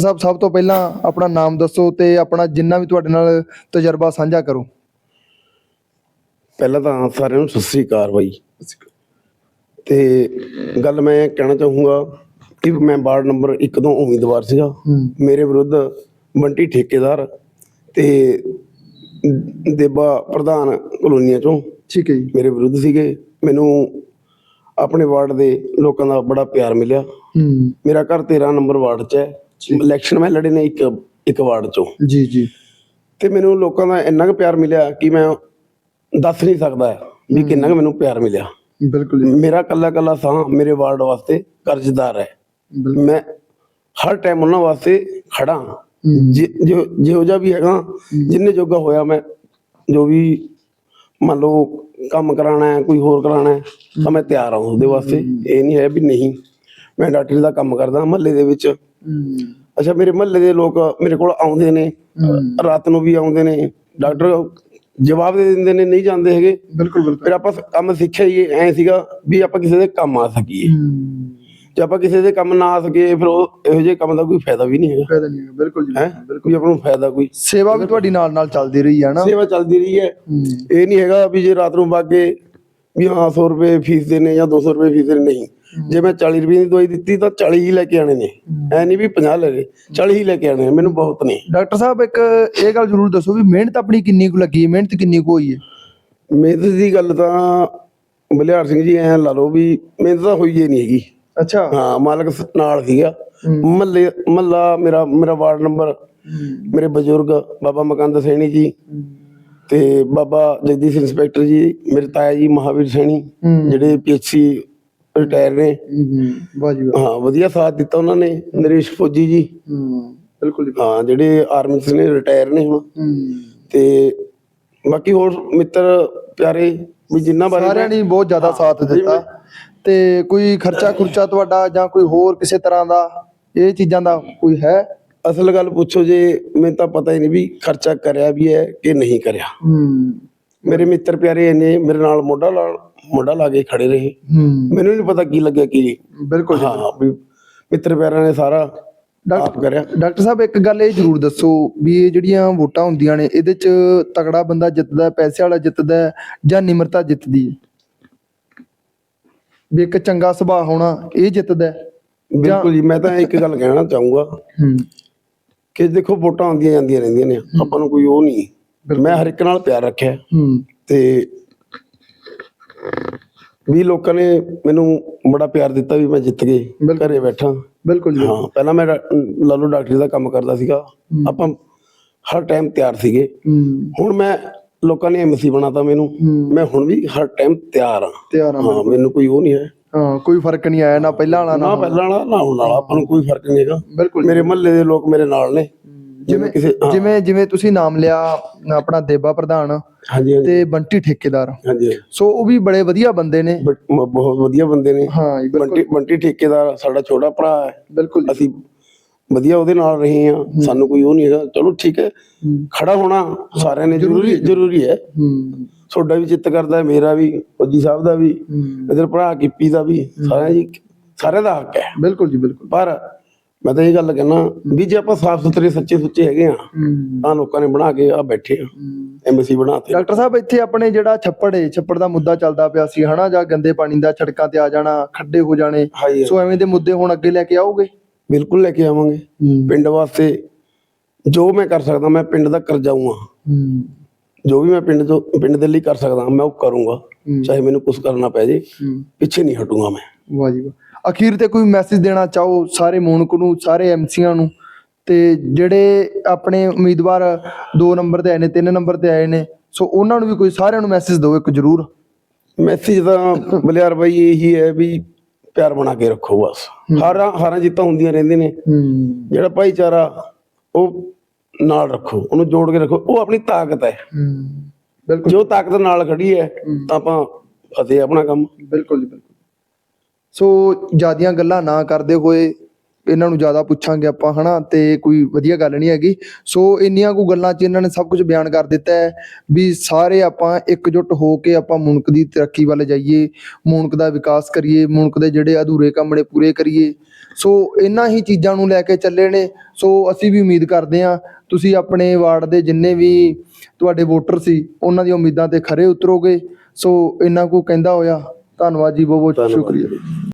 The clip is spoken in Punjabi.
ਸਭ ਸਭ ਤੋਂ ਪਹਿਲਾਂ ਆਪਣਾ ਨਾਮ ਦੱਸੋ ਤੇ ਆਪਣਾ ਜਿੰਨਾ ਵੀ ਤੁਹਾਡੇ ਨਾਲ ਤਜਰਬਾ ਸਾਂਝਾ ਕਰੋ। ਪਹਿਲਾਂ ਤਾਂ ਸਾਰਿਆਂ ਨੂੰ ਸਤਿ ਸ੍ਰੀ ਅਕਾਲ ਬਾਈ। ਤੇ ਗੱਲ ਮੈਂ ਕਹਿਣਾ ਚਾਹੂੰਗਾ ਕਿ ਮੈਂ ਵਾਰਡ ਨੰਬਰ 1 ਤੋਂ ਉਮੀਦਵਾਰ ਸੀਗਾ। ਮੇਰੇ ਵਿਰੁੱਧ ਬੰਟੀ ਠੇਕੇਦਾਰ ਤੇ ਦੇਬਾ ਪ੍ਰਧਾਨ ਕਲੋਨੀਆਂ ਚੋਂ ਠੀਕ ਹੈ ਜੀ। ਮੇਰੇ ਵਿਰੁੱਧ ਸੀਗੇ। ਮੈਨੂੰ ਆਪਣੇ ਵਾਰਡ ਦੇ ਲੋਕਾਂ ਦਾ ਬੜਾ ਪਿਆਰ ਮਿਲਿਆ। ਮੇਰਾ ਘਰ 13 ਨੰਬਰ ਵਾਰਡ 'ਚ ਹੈ। ਇਲੈਕਸ਼ਨ ਮੈਂ ਲੜੇ ਨੇ ਇੱਕ ਇੱਕ ਵਾਰਡ 'ਚੋਂ। ਜੀ ਜੀ। ਤੇ ਮੈਨੂੰ ਲੋਕਾਂ ਦਾ ਇੰਨਾ ਕੁ ਪਿਆਰ ਮਿਲਿਆ ਕਿ ਮੈਂ ਦੱਸ ਨਹੀਂ ਸਕਦਾ ਵੀ ਕਿੰਨਾ ਕੁ ਮੈਨੂੰ ਪਿਆਰ ਮਿਲਿਆ। ਬਿਲਕੁਲ ਮੇਰਾ ਕੱਲਾ ਕੱਲਾ ਸਾਹ ਮੇਰੇ ਵਾਰਡ ਵਾਸਤੇ ਕਰਜ਼ਦਾਰ ਹੈ। ਮੈਂ ਹਰ ਟਾਈਮ ਉਹਨਾਂ ਵਾਸਤੇ ਖੜਾ ਜਿ- ਜੋ ਜਿਹੋ ਜਿਹਾ ਵੀ ਹੈਗਾ ਜਿੰਨੇ ਜੋਗਾ ਹੋਇਆ ਮੈਂ ਜੋ ਵੀ ਮੰਨ ਲਓ ਕੰਮ ਕਰਾਣਾ ਹੈ ਕੋਈ ਹੋਰ ਕਰਾਣਾ ਹੈ ਤਾਂ ਮੈਂ ਤਿਆਰ ਹਾਂ ਉਹਦੇ ਵਾਸਤੇ। ਇਹ ਨਹੀਂ ਹੈ ਵੀ ਨਹੀਂ। ਮੈਂ ਡਾਕਟਰੀ ਦਾ ਕੰਮ ਕਰਦਾ ਮਹੱਲੇ ਦੇ ਵਿੱਚ। ਅੱਛਾ ਮੇਰੇ ਮਹੱਲੇ ਦੇ ਲੋਕ ਮੇਰੇ ਕੋਲ ਆਉਂਦੇ ਨੇ। ਰਾਤ ਨੂੰ ਵੀ ਆਉਂਦੇ ਨੇ। ਡਾਕਟਰ ਜਵਾਬ ਦੇ ਦਿੰਦੇ ਨੇ ਨਹੀਂ ਜਾਂਦੇ ਹੈਗੇ। ਬਿਲਕੁਲ ਬਿਲਕੁਲ। ਫਿਰ ਆਪਾਂ ਕੰਮ ਸਿੱਖਿਆ ਹੀ ਐ ਸੀਗਾ ਵੀ ਆਪਾਂ ਕਿਸੇ ਦੇ ਕੰਮ ਆ ਸਕੀਏ। ਜੇ ਆਪਾਂ ਕਿਸੇ ਦੇ ਕੰਮ ਨਾ ਆ ਸਕੀਏ ਫਿਰ ਉਹ ਇਹੋ ਜਿਹੇ ਕੰਮ ਦਾ ਕੋਈ ਫਾਇਦਾ ਵੀ ਨਹੀਂ ਹੈਗਾ। ਫਾਇਦਾ ਨਹੀਂ ਹੈ ਬਿਲਕੁਲ ਜੀ ਹੈ? ਕੋਈ ਆਪਾਂ ਨੂੰ ਫਾਇਦਾ ਕੋਈ। ਸੇਵਾ ਵੀ ਤੁਹਾਡੀ ਨਾਲ ਨਾਲ ਚੱਲਦੀ ਰਹੀ ਹੈ ਨਾ। ਸੇਵਾ ਚੱਲਦੀ ਰਹੀ ਹੈ। ਇਹ ਨਹੀਂ ਹੈਗਾ ਵੀ ਜੇ ਰਾਤ ਨੂੰ ਬਾਗੇ ਵੀ ਹਾਂ 100 ਰੁਪਏ ਫੀਸ ਦੇਣੇ ਜਾਂ 200 ਰੁਪਏ ਫੀਸ ਦੇਣੇ ਨਹੀਂ। ਜੇ ਮੈਂ 40 ਰੁਪਏ ਦੀ ਦਵਾਈ ਦਿੱਤੀ ਤਾਂ 40 ਹੀ ਲੈ ਕੇ ਆਣੇ ਨੇ। ਐ ਨਹੀਂ ਵੀ 50 ਲੈ ਲੈ 40 ਹੀ ਲੈ ਕੇ ਆਣੇ ਨੇ ਮੈਨੂੰ ਬਹੁਤ ਨੇ। ਡਾਕਟਰ ਸਾਹਿਬ ਇੱਕ ਇਹ ਗੱਲ ਜ਼ਰੂਰ ਦੱਸੋ ਵੀ ਮਿਹਨਤ ਆਪਣੀ ਕਿੰਨੀ ਕੁ ਲੱਗੀ ਮਿਹਨਤ ਕਿੰਨੀ ਕੁ ਹੋਈ ਹੈ? ਮਿਹਨਤ ਦੀ ਗੱਲ ਤਾਂ ਬਲਿਹਾਰ ਸਿੰਘ ਜੀ ਐ ਲਾ ਲਓ ਵੀ ਮਿਹਨਤ ਤਾਂ ਹੋਈ ਹੀ ਨਹੀਂ ਹੈਗੀ। ਅੱਛਾ। ਹਾਂ ਮਾਲਕ ਨਾਲ ਸੀਗਾ। ਮਹੱਲੇ ਮਹੱਲਾ ਮੇਰਾ ਮੇਰਾ ਵਾਰਡ ਨੰਬਰ ਮੇਰੇ ਬਜ਼ੁਰਗ ਬਾਬਾ ਮਕੰਦ ਸੈਣੀ ਜੀ ਤੇ ਬਾਬਾ ਜਗਦੀਸ਼ ਇੰਸਪੈਕਟਰ ਜੀ ਮੇਰੇ ਤਾਇਆ ਜੀ ਮਹਾਵੀਰ ਸੈਣੀ। ਜਿਹੜੇ ਪੀਐਚਸੀ ਰਿਟਾਇਰ ਨੇ। ਹੂੰ ਵਾਹ ਜੀ ਵਾਹ। ਹਾਂ ਵਧੀਆ ਸਾਥ ਦਿੱਤਾ ਉਹਨਾਂ ਨੇ ਨਰੇਸ਼ ਫੌਜੀ ਜੀ। ਹੂੰ ਬਿਲਕੁਲ ਜੀ। ਹਾਂ ਜਿਹੜੇ ਆਰਮੀ 'ਚ ਨੇ ਰਿਟਾਇਰ ਨੇ ਹੁਣ। ਹੂੰ। ਤੇ ਬਾਕੀ ਹੋਰ ਮਿੱਤਰ ਪਿਆਰੇ ਵੀ ਜਿੰਨਾ ਬਾਰੇ ਸਾਰਿਆਂ ਨੇ ਬਹੁਤ ਜ਼ਿਆਦਾ ਸਾਥ ਦਿੱਤਾ। ਤੇ ਕੋਈ ਖਰਚਾ ਖੁਰਚਾ ਤੁਹਾਡਾ ਜਾਂ ਕੋਈ ਹੋਰ ਕਿਸੇ ਤਰ੍ਹਾਂ ਦਾ ਇਹ ਚੀਜ਼ਾਂ ਦਾ ਕੋਈ ਹੈ? ਅਸਲ ਗੱਲ ਪੁੱਛੋ ਜੇ ਮੈਨੂੰ ਤਾਂ ਪਤਾ ਹੀ ਨਹੀਂ ਵੀ ਖਰਚਾ ਕਰਿਆ ਵੀ ਹੈ ਕਿ ਨਹੀਂ ਕਰਿਆ। ਹੂੰ। ਮੇਰੇ ਮਿੱਤਰ ਪਿਆਰੇ ਇੰਨੇ ਮੇਰੇ ਨਾਲ ਮੋਢਾ ਲਾ ਮੋਢਾ ਲਾ ਕੇ ਖੜੇ ਰਹੇ। ਮੈਨੂੰ ਨਹੀਂ ਪਤਾ ਕੀ ਲੱਗਿਆ ਕੀ ਬਿਲਕੁਲ ਜੀ। ਹਾਂ ਵੀ ਮਿੱਤਰ ਪਿਆਰਿਆਂ ਨੇ ਸਾਰਾ ਆਪ ਕਰਿਆ। ਡਾਕਟਰ ਸਾਹਿਬ ਇੱਕ ਗੱਲ ਇਹ ਜ਼ਰੂਰ ਦੱਸੋ ਵੀ ਇਹ ਜਿਹੜੀਆਂ ਵੋਟਾਂ ਹੁੰਦੀਆਂ ਨੇ ਇਹਦੇ ਚ ਤਕੜਾ ਬੰਦਾ ਜਿੱਤਦਾ ਪੈਸੇ ਵਾਲਾ ਜਿੱਤਦਾ ਜਾਂ ਨਿਮਰਤਾ ਜਿੱਤਦੀ? ਹੈ ਵੀ ਇੱਕ ਚੰਗਾ ਸੁਭਾਅ ਹੋਣਾ ਇਹ ਜਿੱਤਦਾ। ਬਿਲਕੁਲ ਜੀ ਮੈਂ ਤਾਂ ਇੱਕ ਗੱਲ ਕਹਿਣਾ ਚਾਹੂੰਗਾ ਹੂੰ। ਕਿ ਦੇਖੋ ਵੋਟਾਂ ਆਉਂਦੀਆਂ ਜਾਂਦੀਆਂ ਰਹਿੰਦੀਆਂ ਨੇ ਆਪਾਂ ਨੂੰ ਕੋਈ ਉਹ ਨਹੀਂ। ਮੈਂ ਹਰ ਇੱਕ ਨਾਲ ਪਿਆਰ ਰੱਖਿਆ। ਹੂੰ। ਤੇ ਵੀ ਲੋਕਾਂ ਨੇ ਮੈਨੂੰ ਬੜਾ ਪਿਆਰ ਦਿੱਤਾ ਵੀ ਮੈਂ ਜਿੱਤ ਗਏ ਘਰੇ ਬੈਠਾ। ਬਿਲਕੁਲ ਜੀ। ਹਾਂ ਪਹਿਲਾਂ ਮੈਂ ਲਾਲੂ ਡਾਕਟਰੀ ਦਾ ਕੰਮ ਕਰਦਾ ਸੀਗਾ। ਆਪਾਂ ਹਰ ਟਾਈਮ ਤਿਆਰ ਸੀਗੇ। ਹੁਣ ਮੈਂ ਲੋਕਾਂ ਨੇ ਐਮਸੀ ਬਣਾਤਾ ਮੈਨੂੰ। ਮੈਂ ਹੁਣ ਵੀ ਹਰ ਟਾਈਮ ਤਿਆਰ ਹਾਂ। ਤਿਆਰ ਆ ਹਾਂ ਮੈਨੂੰ ਕੋਈ ਉਹ ਨਹੀਂ ਹੈ। ਹਾਂ ਕੋਈ ਫ਼ਰਕ ਨਹੀਂ ਆਇਆ ਨਾ ਪਹਿਲਾਂ ਵਾਲਾ ਨਾ ਪਹਿਲਾਂ ਵਾਲਾ ਨਾ ਹੁਣ ਵਾਲਾ। ਆਪਾਂ ਨੂੰ ਕੋਈ ਫ਼ਰਕ ਨਹੀਂ ਹੈਗਾ। ਬਿਲਕੁਲ ਮੇਰੇ ਮਹੱਲੇ ਦੇ ਲੋਕ ਮੇਰੇ ਨਾਲ ਨੇ। ਜਿਵੇਂ ਕਿਸੇ ਹਾਂ, ਜਿਵੇਂ ਜਿਵੇਂ ਤੁਸੀਂ ਨਾਮ ਲਿਆ ਆਪਣਾ ਦੇਬਾ ਪ੍ਰਧਾਨ ਹਾਂਜੀ ਹਾਂਜੀ। ਤੇ ਬੰਟੀ ਠੇਕੇਦਾਰ। ਹਾਂਜੀ ਸੋ ਉਹ ਵੀ ਬੜੇ ਵਧੀਆ ਬੰਦੇ ਨੇ। ਬਟ ਮ- ਬਹੁਤ ਵਧੀਆ ਬੰਦੇ ਨੇ। ਹਾਂ ਜੀ, ਬਿਲਕੁਲ। ਬੰਟੀ ਬੰਟੀ ਠੇਕੇਦਾਰ ਸਾਡਾ ਛੋਟਾ ਭਰਾ ਹੈ। ਬਿਲਕੁਲ ਜੀ। ਅਸੀਂ ਵਧੀਆ ਉਹਦੇ ਨਾਲ ਰਹੇ ਆ ਸਾਨੂੰ ਕੋਈ ਉਹ ਨਹੀਂ ਹੈਗਾ। ਚਲੋ ਠੀਕ ਹੈ। ਖੜਾ ਹੋਣਾ ਸਾਰਿਆਂ ਨੇ ਜ਼ਰੂਰੀ ਜ਼ਰੂਰੀ ਹੈ। ਹੂੰ। ਤੁਹਾਡਾ ਵੀ ਚਿੱਤ ਕਰਦਾ ਹੈ, ਮੇਰਾ ਵੀ ਫੌਜੀ ਸਾਹਿਬ ਦਾ ਵੀ ਇਧਰ ਭਰਾ ਕੀਪੀ ਦਾ ਵੀ ਸਾਰਿਆਂ ਜੀ ਸਾਰਿਆਂ ਦਾ ਹੱਕ ਹੈ। ਬਿਲਕੁਲ ਜੀ ਬਿਲਕੁਲ। ਪਰ ਮੈਂ ਤਾਂ ਇਹ ਗੱਲ ਕਹਿਣਾ ਵੀ ਜੇ ਆਪਾਂ ਸਾਫ਼ ਸੁਥਰੇ ਸੱਚੇ ਸੁੱਚੇ ਹੈਗੇ ਆ ਤਾਂ ਲੋਕਾਂ ਨੇ ਬਣਾ ਕੇ ਆ ਬੈਠੇ ਆ ਐਮਸੀ ਬਣਾਤੇ। ਡਾਕਟਰ ਸਾਹਿਬ ਇੱਥੇ ਆਪਣੇ ਜਿਹੜਾ ਛੱਪੜ ਏ ਛੱਪੜ ਦਾ ਮੁੱਦਾ ਚੱਲਦਾ ਪਿਆ ਸੀ ਹਨਾ ਜਾਂ ਗੰਦੇ ਪਾਣੀ ਦਾ ਛੜਕਾਂ ਤੇ ਆ ਜਾਣਾ ਖੱਡੇ ਹੋ ਜਾਣੇ ਸੋ ਐਵੇਂ ਦੇ ਮੁੱਦੇ ਹੁਣ ਅੱਗੇ ਲੈ ਕੇ ਆਓਗੇ? ਬਿਲਕੁਲ ਲੈ ਕੇ ਆਵਾਂਗੇ। ਪਿੰਡ ਵਾਸਤੇ ਜੋ ਮੈਂ ਕਰ ਸਕਦਾ ਮੈਂ ਪਿੰਡ ਦਾ ਕਰਜਾਊਂ ਆ ਹੂੰ। ਜੋ ਵੀ ਮੈਂ ਪਿੰਡ ਤੋਂ ਪਿੰਡ ਦੇ ਲਈ ਕਰ ਸਕਦਾ ਮੈਂ ਉਹ ਕਰੂੰਗਾ। ਚਾਹੇ ਮੈਨੂੰ ਕੁਝ ਕਰਨਾ ਪੈ ਜੇ ਪਿੱਛੇ ਨਹੀਂ ਹਟੂੰਗਾ ਮੈਂ। ਵਾਹ ਜੀ ਵਾਹ। ਅਖੀਰ ਤੇ ਕੋਈ ਮੈਸੇਜ ਦੇਣਾ ਚਾਹੋ ਸਾਰੇ ਮੂਨਕ ਨੂੰ ਸਾਰੇ ਐਮਸੀਆਂ ਨੂੰ? ਤੇ ਜਿਹੜੇ ਆਪਣੇ ਉਮੀਦਵਾਰ 2 ਨੰਬਰ ਤੇ ਆਏ ਨੇ 3 ਨੰਬਰ ਤੇ ਆਏ ਨੇ ਸੋ ਉਹਨਾਂ ਨੂੰ ਵੀ ਕੋਈ ਸਾਰਿਆਂ ਨੂੰ ਮੈਸੇਜ ਦਿਓ ਇੱਕ ਜ਼ਰੂਰ। ਮੈਸੇਜ ਤਾਂ ਬਲਿਆਰ ਬਾਈ ਇਹੀ ਹੈ ਵੀ ਪਿਆਰ ਬਣਾ ਕੇ ਰੱਖੋ ਬਸ। ਹਾਰਾਂ ਹਾਰਾਂ ਜਿੱਤਾਂ ਹੁੰਦੀਆਂ ਰਹਿੰਦੀਆਂ ਨੇ। ਜਿਹੜਾ ਭਾਈਚਾਰਾ ਉਹ ਨਾਲ ਰੱਖੋ ਉਹਨੂੰ ਜੋੜ ਕੇ ਰੱਖੋ ਉਹ ਆਪਣੀ ਤਾਕਤ ਹੈ। ਹੂੰ। ਬਿਲਕੁਲ। ਜੋ ਤਾਕਤ ਨਾਲ ਖੜੀ ਹੈ ਤਾਂ ਆਪਾਂ ਫਤਿਹ ਆਪਣਾ ਕੰਮ। ਬਿਲਕੁਲ ਜੀ ਬਿਲਕੁਲ। ਸੋ ਜਿਆਦੀਆਂ ਗੱਲਾਂ ਨਾ ਕਰਦੇ ਹੋਏ ਇਹਨਾਂ ਨੂੰ ਜ਼ਿਆਦਾ ਪੁੱਛਾਂਗੇ ਆਪਾਂ, ਹਨਾ? ਤੇ ਕੋਈ ਵਧੀਆ ਗੱਲ ਨਹੀਂ ਹੈਗੀ। ਸੋ ਇੰਨੀਆਂ ਕੁ ਗੱਲਾਂ 'ਚ ਇਹਨਾਂ ਨੇ ਸਭ ਕੁਝ ਬਿਆਨ ਕਰ ਦਿੱਤਾ ਹੈ ਵੀ ਸਾਰੇ ਆਪਾਂ ਇਕਜੁੱਟ ਹੋ ਕੇ ਆਪਾਂ ਮੁਲਕ ਦੀ ਤਰੱਕੀ ਵੱਲ ਜਾਈਏ, ਮੁਲਕ ਦਾ ਵਿਕਾਸ ਕਰੀਏ, ਮੁਲਕ ਦੇ ਜਿਹੜੇ ਅਧੂਰੇ ਕੰਮ ਨੇ ਪੂਰੇ ਕਰੀਏ। ਸੋ ਇਹਨਾਂ ਹੀ ਚੀਜ਼ਾਂ ਨੂੰ ਲੈ ਕੇ ਚੱਲੇ ਨੇ। ਸੋ ਅਸੀਂ ਵੀ ਉਮੀਦ ਕਰਦੇ ਹਾਂ, ਤੁਸੀਂ ਆਪਣੇ ਵਾਰਡ ਦੇ ਜਿੰਨੇ ਵੀ ਤੁਹਾਡੇ ਵੋਟਰ ਸੀ, ਉਹਨਾਂ ਦੀਆਂ ਉਮੀਦਾਂ ਤੇ ਖਰੇ ਉਤਰੋਗੇ। ਸੋ ਇਹਨਾਂ ਕੋ ਕਹਿੰਦਾ ਹੋਇਆ ਧੰਨਵਾਦ ਜੀ ਬਹੁਤ ਬਹੁਤ ਧੰਨਵਾਦ। ਸ਼ੁਕਰੀਆ